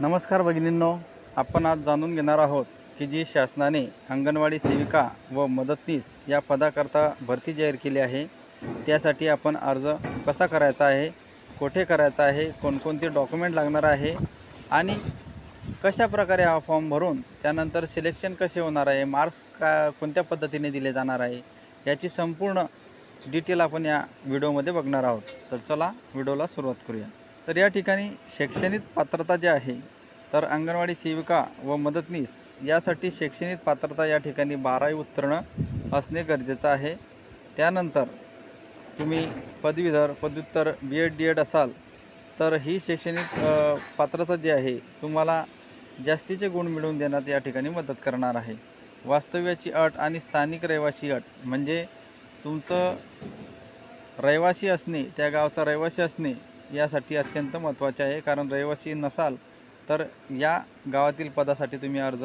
नमस्कार भगिनींनो आपण आज जाणून घेणार आहोत की जी शासनाने अंगणवाडी सेविका व मदतनीस या पदाकरता भरती जाहीर केली आहे त्यासाठी आपण अर्ज कसा करायचा आहे कुठे करायचा आहे कोणकोणते डॉक्युमेंट लागणार आहे आणि कशा प्रकारे हा फॉर्म भरून त्यानंतर सिलेक्शन कसे होणार आहे मार्क्स का कोणत्या पद्धतीने दिले जाणार आहे याची संपूर्ण डिटेल आपण या व्हिडिओमध्ये बघणार आहोत. तर चला व्हिडिओला सुरुवात करूया. तर या ठिकाणी शैक्षणिक पात्रता जी आहे तर अंगणवाडी सेविका व मदतनीस यासाठी शैक्षणिक पात्रता या ठिकाणी बारावी उत्तीर्ण असणे गरजेचं आहे. त्यानंतर तुम्ही पदवीधर पदव्युत्तर बी एड डी एड असाल तर ही शैक्षणिक पात्रता जी आहे तुम्हाला जास्तीचे गुण मिळवून देण्यात या ठिकाणी मदत करणार आहे. वास्तव्याची अट आणि स्थानिक रहिवासी अट म्हणजे तुमचं रहिवासी असणे त्या गावचा रहिवासी असणे यासाठी अत्यंत महत्त्वाचे आहे. कारण रहिवासी नसाल तर या गावातील पदासाठी तुम्ही अर्ज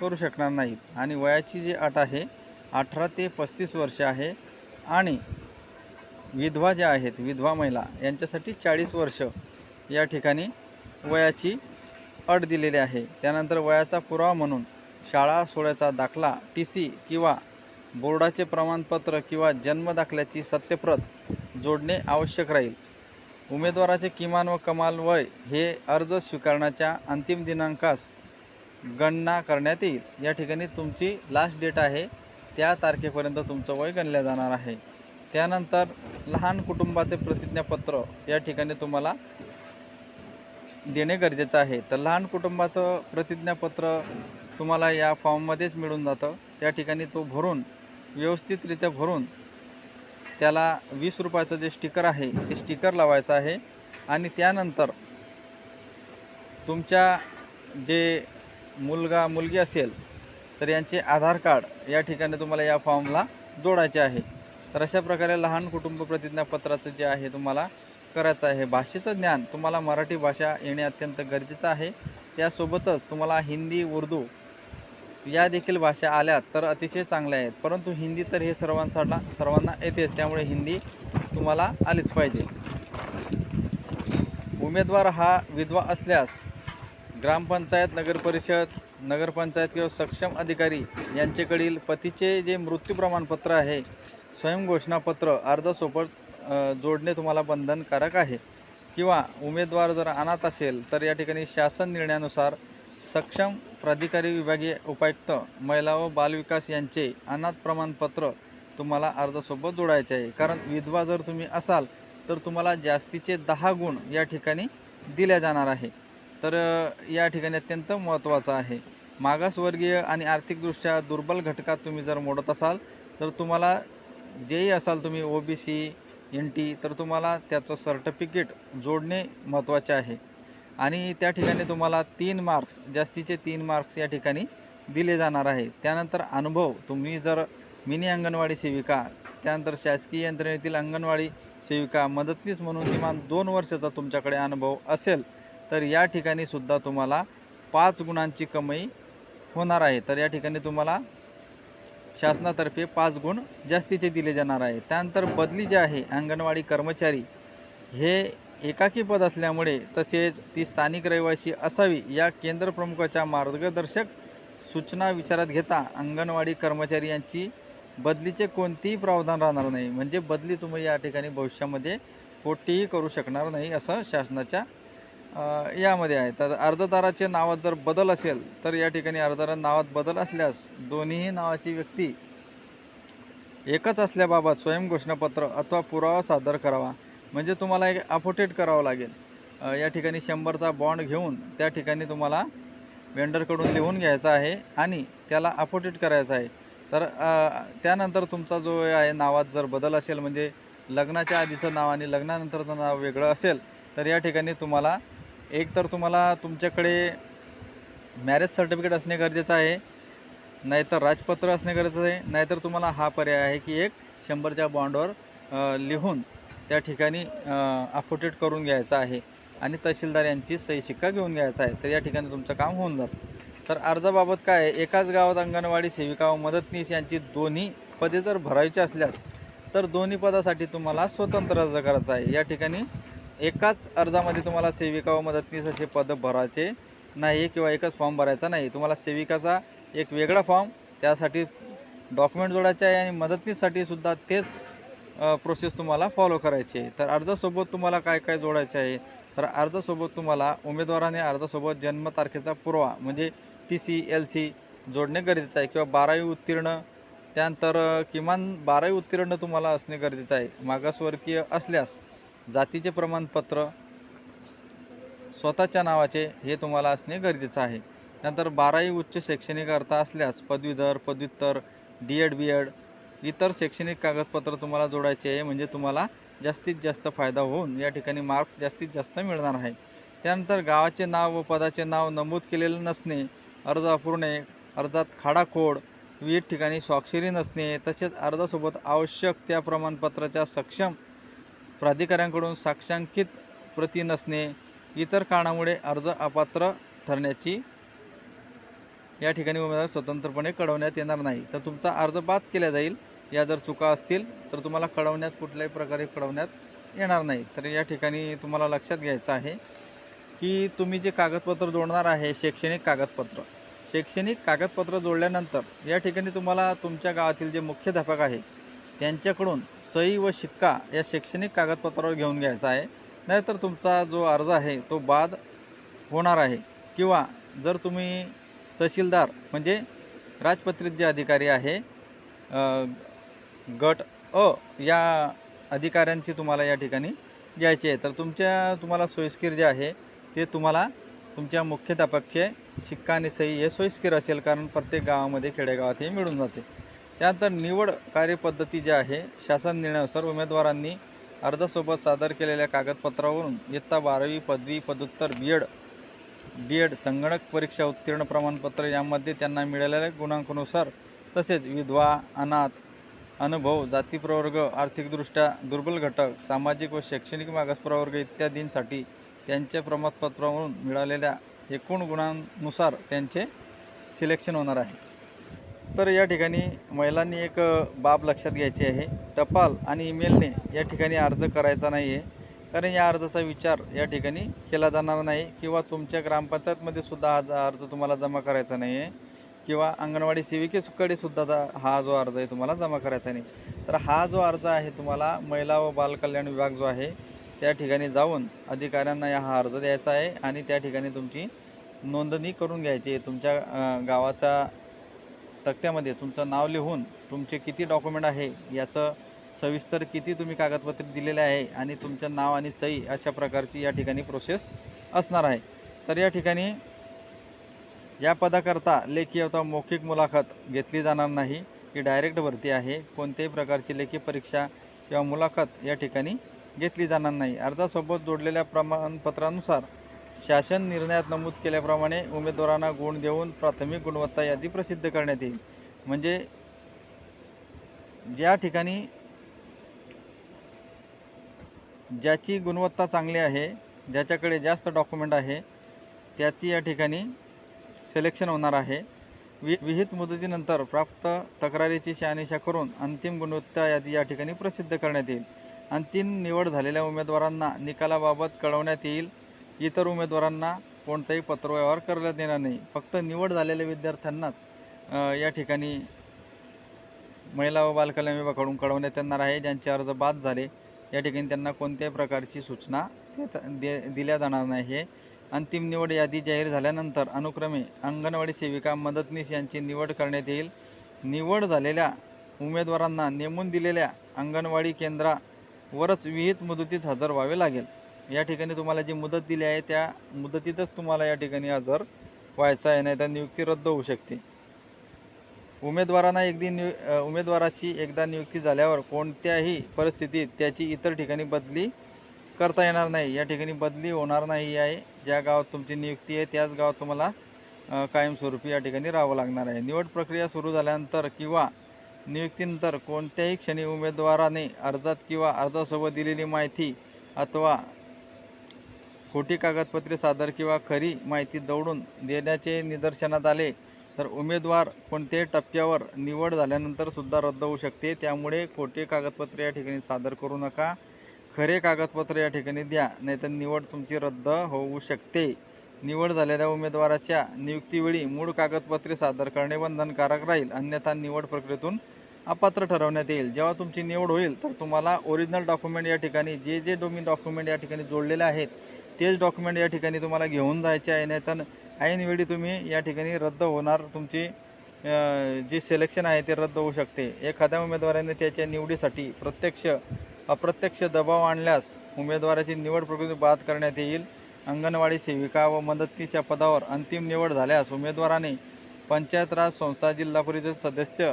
करू शकणार नाहीत. आणि वयाची जी अट आहे अठरा ते पस्तीस वर्ष आहे आणि विधवा ज्या आहेत विधवा महिला यांच्यासाठी चाळीस वर्ष या ठिकाणी वयाची अट दिलेली आहे. त्यानंतर वयाचा पुरावा म्हणून शाळा सोहळ्याचा दाखला टी सी किंवा बोर्डाचे प्रमाणपत्र किंवा जन्मदाखल्याची सत्यप्रत जोडणे आवश्यक राहील. उमेदवाराचे किमान व कमाल वय हे अर्ज स्वीकारण्याच्या अंतिम दिनांकास गणना करण्यात येईल. या ठिकाणी तुमची लास्ट डेट आहे. त्या तारखेपर्यंत तुमचं वय गणलं जाणार आहे. त्यानंतर लहान कुटुंबाचे प्रतिज्ञापत्र या ठिकाणी तुम्हाला देणे गरजेचं आहे. तर लहान कुटुंबाचं प्रतिज्ञापत्र तुम्हाला या फॉर्ममध्येच मिळून जातं. त्या ठिकाणी तो भरून व्यवस्थितरित्या भरून त्याला वीस रुपयाचं जे स्टिकर आहे ते स्टिकर लावायचं आहे. आणि त्यानंतर तुमच्या जे मुलगा मुलगी असेल तर यांचे आधार कार्ड या ठिकाणी तुम्हाला या फॉर्मला जोडायचे आहे. तर अशा प्रकारे लहान कुटुंब प्रतिज्ञापत्राचं जे आहे तुम्हाला करायचं आहे. भाषेचं ज्ञान तुम्हाला मराठी भाषा येणे अत्यंत गरजेचं आहे. त्यासोबतच तुम्हाला हिंदी उर्दू या देखील भाषा आल्या तर अतिशय चांगल्या आहेत. परंतु हिंदी तर हे सर्वांसाठी सर्वांना येतेच. त्यामुळे हिंदी तुम्हाला आलीच पाहिजे. उमेदवार हा विधवा असल्यास ग्रामपंचायत नगरपरिषद नगरपंचायत किंवा सक्षम अधिकारी यांच्याकडील पतीचे जे मृत्यू प्रमाणपत्र आहे स्वयंघोषणापत्र अर्जासोबत जोडणे तुम्हाला बंधनकारक आहे. किंवा उमेदवार जर अनाथ असेल तर या ठिकाणी शासन निर्णयानुसार सक्षम प्राधिकारी विभागीय उपायुक्त महिला व बालविकास यांचे अनाथ प्रमाणपत्र तुम्हाला अर्जासोबत जोडायचे आहे. कारण विधवा जर तुम्ही असाल तर तुम्हाला जास्तीचे दहा गुण या ठिकाणी दिल्या जाणार आहे. तर या ठिकाणी अत्यंत महत्त्वाचं आहे. मागासवर्गीय आणि आर्थिकदृष्ट्या दुर्बल घटकात तुम्ही जर मोडत असाल तर तुम्हाला जेही असाल तुम्ही O B C N T तर तुम्हाला त्याचं सर्टिफिकेट जोडणे महत्त्वाचे आहे. आणि त्या ठिकाणी तुम्हाला तीन मार्क्स जास्तीचे तीन मार्क्स या ठिकाणी दिले जाणार आहे. त्यानंतर अनुभव तुम्ही जर मिनी अंगणवाडी सेविका त्यानंतर शासकीय यंत्रणेतील अंगणवाडी सेविका मदतनीस म्हणून किमान दोन वर्षाचा तुमच्याकडे अनुभव असेल तर या ठिकाणी सुद्धा तुम्हाला पाच गुणांची कमाई होणार आहे. तर या ठिकाणी तुम्हाला शासनातर्फे पाच गुण जास्तीचे दिले जाणार आहे. त्यानंतर बदली जी आहे अंगणवाडी कर्मचारी हे एकाकी पद असल्यामुळे तसेच ती स्थानिक रहिवासी असावी या केंद्र प्रमुखाच्या मार्गदर्शक सूचना विचारात घेता अंगणवाडी कर्मचारी यांची बदलीचे कोणतेही प्रावधान राहणार नाही. म्हणजे बदली तुम्ही या ठिकाणी भविष्यामध्ये कोठेही करू शकणार नाही असं शासनाच्या यामध्ये आहे. तर अर्जदाराचे नावात जर बदल असेल तर या ठिकाणी अर्जदार नावात बदल असल्यास दोन्हीही नावाची व्यक्ती एकच असल्याबाबत स्वयंघोषणापत्र अथवा पुरावा सादर करावा. म्हणजे तुम्हाला एक अफोटेट करावं लागेल. या ठिकाणी शंभरचा बॉन्ड घेऊन त्या ठिकाणी तुम्हाला वेंडरकडून लिहून घ्यायचा आहे आणि त्याला अफोटेट करायचं आहे. तर त्यानंतर तुमचा जो आहे नावात जर बदल असेल म्हणजे लग्नाच्या आधीचं नाव आणि लग्नानंतरचं नाव वेगळं असेल तर या ठिकाणी तुम्हाला एक तर तुम्हाला तुमच्याकडे मॅरेज सर्टिफिकेट असणे गरजेचं आहे नाहीतर राजपत्र असणे गरजेचं आहे नाहीतर तुम्हाला हा पर्याय आहे की एक शंभरच्या बॉन्डवर लिहून त्या ठिकाणी अपोटेट करून घ्यायचं आहे आणि तहसीलदार यांची सही शिक्का घेऊन घ्यायचा आहे. तर या ठिकाणी तुमचं काम होऊन जातं. तर अर्जाबाबत काय आहे? एकाच गावात अंगणवाडी सेविका व मदतनीस यांची दोन्ही पदे जर भरायची असल्यास तर दोन्ही पदासाठी तुम्हाला स्वतंत्र अर्ज करायचा आहे. या ठिकाणी एकाच अर्जामध्ये तुम्हाला सेविका व मदतनीस असे पद भरायचे नाही किंवा एकच फॉर्म भरायचा नाही तुम्हाला सेविकाचा एक वेगळा फॉर्म त्यासाठी डॉक्युमेंट जोडायचे आहे आणि मदतनीससाठी सुद्धा तेच प्रोसेस तुम्हाला फॉलो करायची आहे. तर अर्जासोबत तुम्हाला काय काय जोडायचे आहे? तर अर्जासोबत तुम्हाला उमेदवाराने अर्जासोबत जन्मतारखेचा पुरावा म्हणजे टी सी एल सी जोडणे गरजेचं आहे किंवा बारावी उत्तीर्ण त्यानंतर किमान बारावी उत्तीर्ण तुम्हाला असणे गरजेचं आहे. मागासवर्गीय असल्यास जातीचे प्रमाणपत्र स्वतःच्या नावाचे हे तुम्हाला असणे गरजेचं आहे. त्यानंतर बारावी उच्च शैक्षणिक अर्थ असल्यास पदवीधर पदव्युत्तर डी एड बी एड इतर शैक्षणिक कागदपत्र तुम्हाला जोडायचे आहे म्हणजे तुम्हाला जास्तीत जास्त फायदा होऊन या ठिकाणी मार्क्स जास्तीत जास्त मिळणार आहे. त्यानंतर गावाचे नाव व पदाचे नाव नमूद केलेलं नसणे अर्ज अपूर्णे अर्जात खाडाखोड विविध ठिकाणी स्वाक्षरी नसणे तसेच अर्जासोबत आवश्यक त्या प्रमाणपत्राच्या सक्षम प्राधिकाऱ्यांकडून साक्षांकित प्रती नसणे इतर कारणामुळे अर्ज अपात्र ठरण्याची या ठिकाणी उमेदवार स्वतंत्रपणे कळवण्यात येणार नाही. तर तुमचा अर्ज बाद केला जाईल. या जर चुका असतील तर तुम्हाला कळवण्यात कुठल्याही प्रकारे कळवण्यात येणार नाही. तर या ठिकाणी तुम्हाला लक्षात घ्यायचं आहे की तुम्ही जे कागदपत्र जोडणार आहे शैक्षणिक कागदपत्र शैक्षणिक कागदपत्र जोडल्यानंतर या ठिकाणी तुम्हाला तुमच्या गावातील जे मुख्याध्यापक आहे त्यांच्याकडून सही व शिक्का या शैक्षणिक कागदपत्रावर घेऊन घ्यायचा आहे. नाहीतर तुमचा जो अर्ज आहे तो बाद होणार आहे. किंवा जर तुम्ही तहसीलदार म्हणजे राजपत्रित जे अधिकारी आहे गट अ या अधिकाऱ्यांची तुम्हाला या ठिकाणी घ्यायची आहे. तर तुमच्या तुम्हाला सोयीस्कीर जे आहे ते तुम्हाला तुमच्या मुख्याध्यापकचे शिक्का आणि सही हे सोयीस्कीर असेल कारण प्रत्येक गावामध्ये खेडेगावात हे मिळून जाते. त्यानंतर निवड कार्यपद्धती जी आहे शासन निर्णयानुसार उमेदवारांनी अर्जासोबत सादर केलेल्या कागदपत्रावरून इयत्ता बारावी पदवी पदोत्तर बी एड डी एड संगणक परीक्षा उत्तीर्ण प्रमाणपत्र यामध्ये त्यांना मिळालेल्या गुणांकानुसार तसेच विधवा अनाथ अनुभव जाती प्रवर्ग आर्थिकदृष्ट्या दुर्बल घटक सामाजिक व शैक्षणिक मागास प्रवर्ग इत्यादींसाठी त्यांच्या प्रमाणपत्रावरून मिळालेल्या एकूण गुणांनुसार त्यांचे सिलेक्शन होणार आहे. तर या ठिकाणी महिलांनी एक बाब लक्षात घ्यायची आहे. टपाल आणि ईमेलने या ठिकाणी अर्ज करायचा नाही आहे कारण या अर्जाचा विचार या ठिकाणी केला जाणार नाही किंवा तुमच्या ग्रामपंचायतमध्ये सुद्धा हा अर्ज तुम्हाला जमा करायचा नाही आहे किंवा अंगणवाडी सेविकेकडे सुद्धा जा- हा जो अर्ज आहे तुम्हाला जमा करायचा नाही तर हा जो अर्ज आहे तुम्हाला महिला व बालकल्याण विभाग जो आहे त्या ठिकाणी जाऊन अधिकाऱ्यांना या हा अर्ज द्यायचा आहे आणि त्या ठिकाणी तुमची नोंदणी करून घ्यायची आहे. तुमच्या गावाचा गावाच्या तक्त्यामध्ये तुमचं नाव लिहून तुमचे किती डॉक्युमेंट आहे याचं सविस्तर किती तुम्ही कागदपत्रे दिलेले आहे आणि तुमचं नाव आणि सही अशा प्रकारची या ठिकाणी प्रोसेस असणार आहे. तर या ठिकाणी या पदाकरता लेखी अथवा मौखिक मुलाखत घेतली जाणार नाही. ही डायरेक्ट भरती आहे. कोणत्याही प्रकारची लेखी परीक्षा किंवा मुलाखत या ठिकाणी घेतली जाणार नाही. अर्जासोबत जोडलेल्या प्रमाणपत्रानुसार शासन निर्णयात नमूद केल्याप्रमाणे उमेदवारांना गुण देऊन प्राथमिक गुणवत्ता यादी प्रसिद्ध करण्यात येईल. म्हणजे ज्या ठिकाणी ज्याची गुणवत्ता चांगली आहे ज्याच्याकडे जास्त डॉक्युमेंट आहे त्याची या ठिकाणी सिलेक्शन होणार आहे. वि विहित मुदतीनंतर प्राप्त तक्रारीची शहानिशा करून अंतिम गुणवत्ता यादी या ठिकाणी प्रसिद्ध करण्यात येईल. अंतिम निवड झालेल्या उमेदवारांना निकालाबाबत कळवण्यात येईल. इतर उमेदवारांना कोणताही पत्रव्यवहार करण्यात येणार नाही. फक्त निवड झालेल्या विद्यार्थ्यांनाच या ठिकाणी महिला व बालकल्याण विभागाकडून कळवण्यात येणार आहे. ज्यांचे अर्ज बाद झाले या ठिकाणी त्यांना कोणत्याही प्रकारची सूचना दे दिल्या जाणार नाही. अंतिम निवड यादी जाहीर झाल्यानंतर अनुक्रमे अंगणवाडी सेविका मदतनीस यांची निवड करण्यात येईल. निवड झालेल्या उमेदवारांना नेमून दिलेल्या अंगणवाडी केंद्रावरच विहित मुदतीत हजर व्हावे लागेल. या ठिकाणी तुम्हाला जी मुदत दिली आहे त्या मुदतीतच तुम्हाला या ठिकाणी हजर व्हायचं आहे नाही तर नियुक्ती रद्द होऊ शकते. उमेदवारांना एकदी नियु उमेदवाराची एकदा नियुक्ती झाल्यावर कोणत्याही परिस्थितीत त्याची इतर ठिकाणी बदली करता येणार नाही. या ठिकाणी बदली होणार नाही आहे. ज्या गावात तुमची नियुक्ती आहे त्याच गावात तुम्हाला कायमस्वरूपी या ठिकाणी राहावं लागणार आहे. निवड प्रक्रिया सुरू झाल्यानंतर किंवा नियुक्तीनंतर कोणत्याही क्षणी उमेदवाराने अर्जात किंवा अर्जासोबत दिलेली माहिती अथवा खोटी कागदपत्रे सादर किंवा खरी माहिती दौडून देण्याचे निदर्शनात आले तर उमेदवार कोणत्याही टप्प्यावर निवड झाल्यानंतर सुद्धा रद्द होऊ शकते. त्यामुळे खोटे कागदपत्रे या ठिकाणी सादर करू नका. खरे कागदपत्र या ठिकाणी द्या नाहीतर निवड तुमची रद्द होऊ शकते. निवड झालेल्या उमेदवाराच्या नियुक्तीवेळी मूळ कागदपत्रे सादर करणे बंधनकारक राहील अन्यथा निवड प्रक्रियेतून अपात्र ठरवण्यात येईल. जेव्हा तुमची निवड होईल तर तुम्हाला ओरिजिनल डॉक्युमेंट या ठिकाणी जे जे तुम्ही डॉक्युमेंट या ठिकाणी जोडलेले आहेत तेच डॉक्युमेंट या ठिकाणी तुम्हाला घेऊन जायचे आहे. नाहीतर ऐनवेळी तुम्ही या ठिकाणी रद्द होणार तुमची जे सिलेक्शन आहे ते रद्द होऊ शकते. एखाद्या उमेदवाराने त्याच्या निवडीसाठी प्रत्यक्ष अप्रत्यक्ष दबाव आणल्यास उमेदवाराची निवड प्रकृती बाद करण्यात येईल. अंगणवाडी सेविका व मदतनीस या पदावर अंतिम निवड झाल्यास उमेदवाराने पंचायत राज संस्था जिल्हा परिषद सदस्य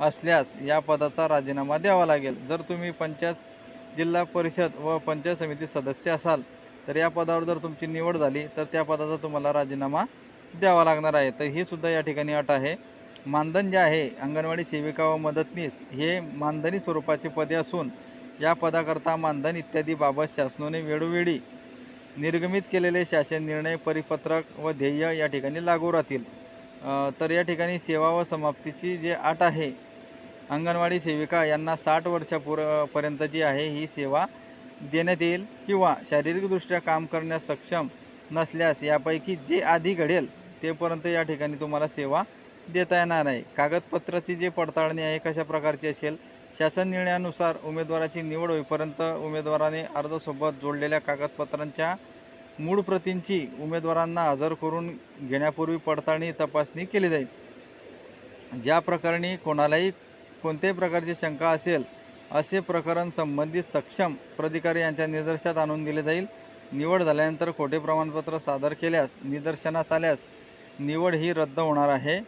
असल्यास या पदाचा राजीनामा द्यावा लागेल. जर तुम्ही पंचायत जिल्हा परिषद व पंचायत समिती सदस्य असाल तर या पदावर जर तुमची निवड झाली तर त्या पदाचा तुम्हाला राजीनामा द्यावा लागणार आहे. तर ही सुद्धा या ठिकाणी अट आहे. मानधन जे आहे अंगणवाडी सेविका व मदतनीस हे मानधनी स्वरूपाचे पदे असून या पदाकरता मानधन इत्यादी बाबत शासनाने वेळोवेळी निर्गमित केलेले शासन निर्णय परिपत्रक व ध्येय या ठिकाणी लागू राहतील. तर या ठिकाणी सेवा व समाप्तीची जे आट आहे अंगणवाडी सेविका यांना साठ वर्षापुर पर्यंत जी आहे ही सेवा देण्यात येईल किंवा शारीरिकदृष्ट्या काम करण्यास सक्षम नसल्यास यापैकी जे आधी घडेल तेपर्यंत या ठिकाणी तुम्हाला सेवा देता येणार आहे. कागदपत्राची जी पडताळणी आहे कशा प्रकारची असेल शासन निर्णयानुसार उमेदवाराची निवड होईपर्यंत उमेदवाराने अर्जासोबत जोडलेल्या कागदपत्रांच्या मूळ प्रतींची उमेदवारांना हजर करून घेण्यापूर्वी पडताळणी तपासणी केली जाईल. ज्या प्रकरणी कोणालाही कोणत्याही प्रकारची शंका असेल असे प्रकरण संबंधित सक्षम प्राधिकारी यांच्या निदर्शनात आणून दिले जाईल. निवड झाल्यानंतर खोटे प्रमाणपत्र सादर केल्यास निदर्शनास आल्यास निवड ही रद्द होणार आहे.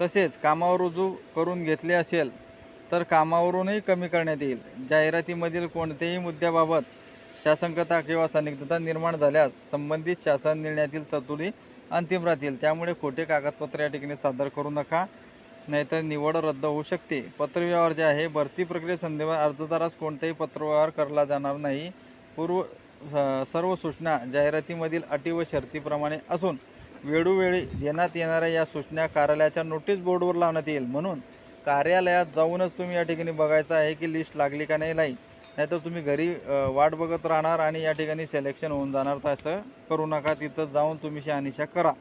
तसेच कामावर रुजू करून घेतले असेल तर कामावरूनही कमी करण्यात येईल. जाहिरातीमधील कोणत्याही मुद्द्याबाबत शासंकता किंवा संदिग्धता निर्माण झाल्यास संबंधित शासन निर्णयातील तरतुदी अंतिम राहतील. त्यामुळे खोटे कागदपत्र या ठिकाणी सादर करू नका नाहीतर निवड रद्द होऊ शकते. पत्रव्यवहार जे आहे भरती प्रक्रियेसंदर्भात अर्जदारास कोणताही पत्रव्यवहार करला जाणार नाही. पूर्व सर्व सूचना जाहिरातीमधील अटी व शर्तीप्रमाणे असून वेळोवेळी देण्यात येणाऱ्या या सूचना कार्यालयाच्या नोटीस बोर्डवर लावण्यात येईल. म्हणून कार्यालयात जाऊनच तुम्ही या ठिकाणी बघायचं आहे की लिस्ट लागली का नाही नाही. नाहीतर तुम्ही घरी वाट बघत राहणार आणि या ठिकाणी सिलेक्शन होऊन जाणार. तर असं करू नका. तिथं जाऊन तुम्ही शहानिशा करा.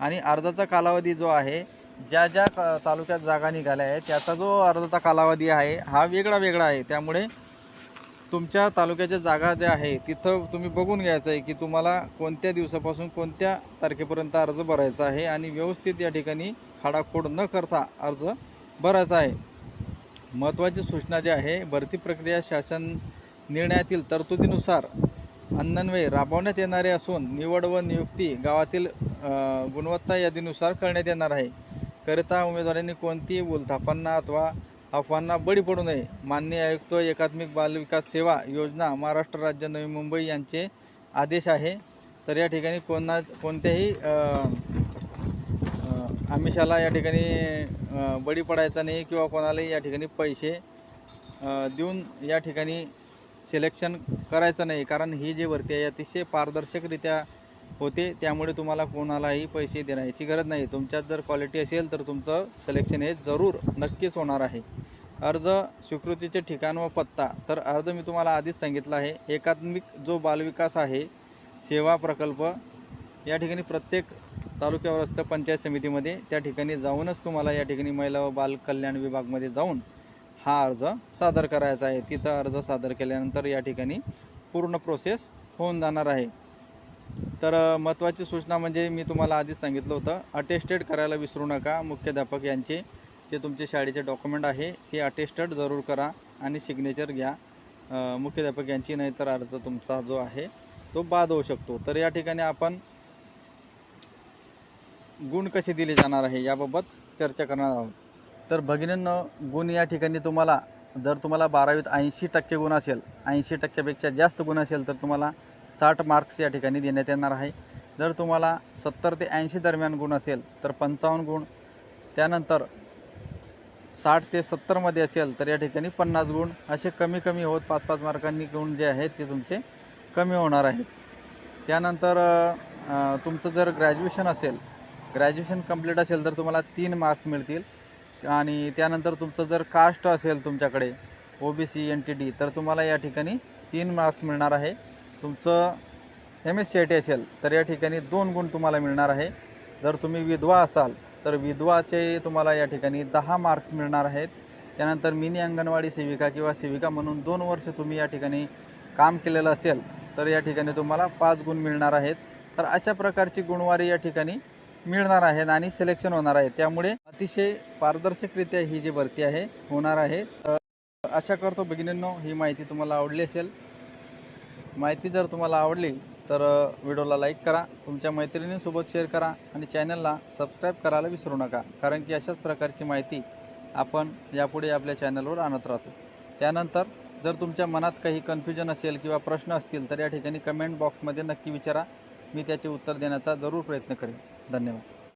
आणि अर्जाचा कालावधी जो आहे ज्या ज्या तालुक्यात जागा निघाल्या आहेत त्याचा जो अर्जाचा कालावधी आहे हा वेगळा वेगळा आहे. त्यामुळे तुमच्या तालुक्याच्या जागा ज्या आहे तिथं तुम्ही बघून घ्यायचं आहे की तुम्हाला कोणत्या दिवसापासून कोणत्या तारखेपर्यंत अर्ज भरायचा आहे आणि व्यवस्थित या ठिकाणी खाडाखोड न करता अर्ज भरायचा आहे. महत्त्वाची सूचना जी आहे भरती प्रक्रिया शासन निर्णयातील तरतुदीनुसार अन्नन्वय राबवण्यात येणारे असून निवड व नियुक्ती गावातील गुणवत्ता यादीनुसार करण्यात येणार आहे. करिता उमेदवारांनी कोणतीही उलथापन्ना अथवा अफवांना बळी पडू नये. माननीय आयुक्त एकात्मिक बालविकास सेवा योजना महाराष्ट्र राज्य नवी मुंबई यांचे आदेश आहे. तर या ठिकाणी कोणा कोणत्याही आमिषाला या ठिकाणी बळी पडायचा नाही किंवा कोणालाही या ठिकाणी पैसे देऊन या ठिकाणी सिलेक्शन करायचं नाही. कारण ही जी भरती आहे अतिशय पारदर्शकरित्या होते त्यामुळे तुम्हाला कोणालाही पैसे देण्याची गरज नाही. तुमच्यात जर क्वालिटी असेल तर तुमचं सिलेक्शन हे जरूर नक्कीच होणार आहे. अर्ज स्वीकृतीचे ठिकाण व पत्ता. तर अर्ज मी तुम्हाला आधीच सांगितला आहे. एकात्मिक जो बालविकास आहे सेवा प्रकल्प या ठिकाणी प्रत्येक तालुक्यावर असतं पंचायत समितीमध्ये त्या ठिकाणी जाऊनच तुम्हाला या ठिकाणी महिला व बाल कल्याण विभागमध्ये जाऊन हा अर्ज सादर करायचा आहे. तिथं अर्ज सादर केल्यानंतर या ठिकाणी पूर्ण प्रोसेस होऊन जाणार आहे. तर महत्त्वाची सूचना म्हणजे मी तुम्हाला आधीच सांगितलं होतं अटेस्टेड करायला विसरू नका मुख्याध्यापक यांचे. जे तुमचे शाळेचे डॉक्युमेंट आहे ते अटेस्टेड जरूर करा आणि सिग्नेचर घ्या. मुख्याध्यापक यांची नाहीतर अर्ज तुमचा जो आहे तो बाद होऊ शकतो. तर या ठिकाणी आपण गुण कसे दिले जाणार आहे याबाबत चर्चा करणार आहोत. तर भगिनींनं गुण या ठिकाणी तुम्हाला जर तुम्हाला बारावीत ऐंशी टक्के गुण असेल ऐंशी टक्क्यापेक्षा जास्त गुण असेल तर तुम्हाला साठ मार्क्स या ठिकाणी देण्यात येणार आहे. जर तुम्हाला सत्तर ते ऐंशी दरम्यान गुण असेल तर पंचावन्न गुण त्यानंतर साठ ते सत्तरमध्ये असेल तर या ठिकाणी पन्नास गुण. असे कमी कमी होत पाच पाच मार्कांनी गुण जे आहेत ते तुमचे कमी होणार आहेत. त्यानंतर तुमचं जर ग्रॅज्युएशन असेल ग्रॅज्युएशन कंप्लीट असेल तर तुम्हाला तीन मार्क्स मिळतील. आणि त्यानंतर तुमचं जर कास्ट असेल तुमच्याकडे O B C N T D तर तुम्हाला या ठिकाणी तीन मार्क्स मिळणार आहे. तुमचं M S C I T असेल तर या ठिकाणी दोन गुण तुम्हाला मिळणार आहे. जर तुम्ही विधवा असाल तर विधवाचे तुम्हाला या ठिकाणी दहा मार्क्स मिळणार आहेत. त्यानंतर मिनी अंगणवाडी सेविका किंवा सेविका म्हणून दोन वर्ष तुम्ही या ठिकाणी काम केलेलं असेल तर या ठिकाणी तुम्हाला पाच गुण मिळणार आहेत. तर अशा प्रकारची गुणवारी या ठिकाणी मिळणार आहेत आणि सिलेक्शन होणार आहे. त्यामुळे अतिशय पारदर्शकरित्या ही जी भरती आहे होणार आहे. अ, आशा करतो भगिनींनो ही माहिती तुम्हाला आवडली असेल माहिती जर तुम्हाला आवडली तर व्हिडिओला लाईक करा तुमच्या मैत्रिणींसोबत शेअर करा आणि चॅनलला सबस्क्राईब करायला विसरू नका कारण की अशाच प्रकारची माहिती आपण यापुढे आपल्या चॅनलवर आणत राहतो. त्यानंतर जर तुमच्या मनात काही कन्फ्युजन असेल किंवा प्रश्न असतील तर या ठिकाणी कमेंट बॉक्समध्ये नक्की विचारा मी त्याचे उत्तर देण्याचा जरूर प्रयत्न करेन. धन्यवाद.